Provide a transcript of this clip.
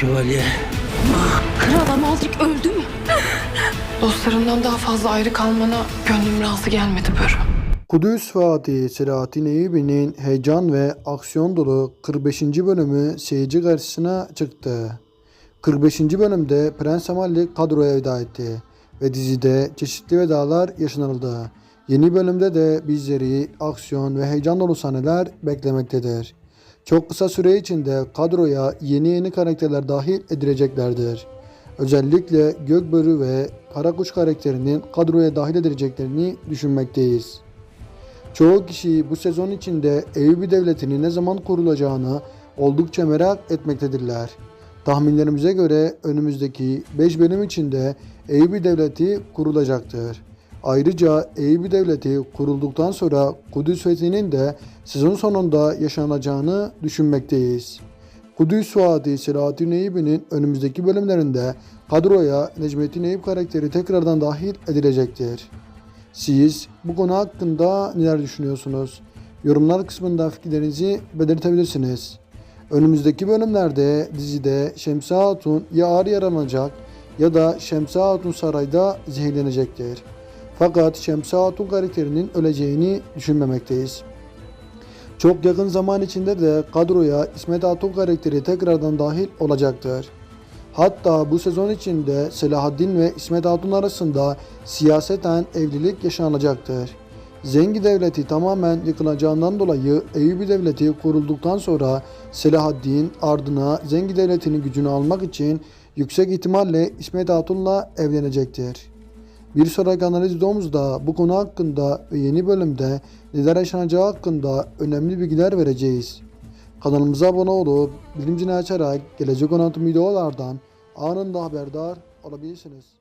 şövalye. Kral Amalrik öldü mü? Dostlarından daha fazla ayrı kalmana gönlüm razı gelmedi Börü. Kudüs Fatih Selahattin Eyyubi'nin heyecan ve aksiyon dolu 45. bölümü seyirci karşısına çıktı. 45. bölümde Prens Amallik kadroya veda etti ve dizide çeşitli vedalar yaşanıldı. Yeni bölümde de bizleri aksiyon ve heyecan dolu sahneler beklemektedir. Çok kısa süre içinde kadroya yeni yeni karakterler dahil edileceklerdir. Özellikle Gökbörü ve Karakuş karakterinin kadroya dahil edileceklerini düşünmekteyiz. Çoğu kişi bu sezon içinde Eyyubi Devleti'nin ne zaman kurulacağını oldukça merak etmektedirler. Tahminlerimize göre önümüzdeki 5 bölüm içinde Eyyubi Devleti kurulacaktır. Ayrıca Eyyubi Devleti kurulduktan sonra Kudüs fethinin de sezon sonunda yaşanacağını düşünmekteyiz. Kudüs Suadi Selahattin Eyyubi'nin önümüzdeki bölümlerinde kadroya Necmettin Eyüp karakteri tekrardan dahil edilecektir. Siz bu konu hakkında neler düşünüyorsunuz? Yorumlar kısmında fikirlerinizi belirtebilirsiniz. Önümüzdeki bölümlerde dizide Şemsi Hatun ya ağır yaralanacak ya da Şemsi Hatun sarayda zehirlenecektir. Fakat Şemsi Hatun karakterinin öleceğini düşünmemekteyiz. Çok yakın zaman içinde de kadroya İsmet Hatun karakteri tekrardan dahil olacaktır. Hatta bu sezon içinde Selahaddin ve İsmet Hatun arasında siyaseten evlilik yaşanacaktır. Zengi Devleti tamamen yıkılacağından dolayı Eyyubi Devleti kurulduktan sonra Selahaddin ardına Zengi Devleti'nin gücünü almak için yüksek ihtimalle İsmet Hatun'la evlenecektir. Bir sonraki analiz videomuzda bu konu hakkında ve yeni bölümde neler yaşanacağı hakkında önemli bilgiler vereceğiz. Kanalımıza abone olup bilimcini açarak gelecek anlatım videolardan anında haberdar olabilirsiniz.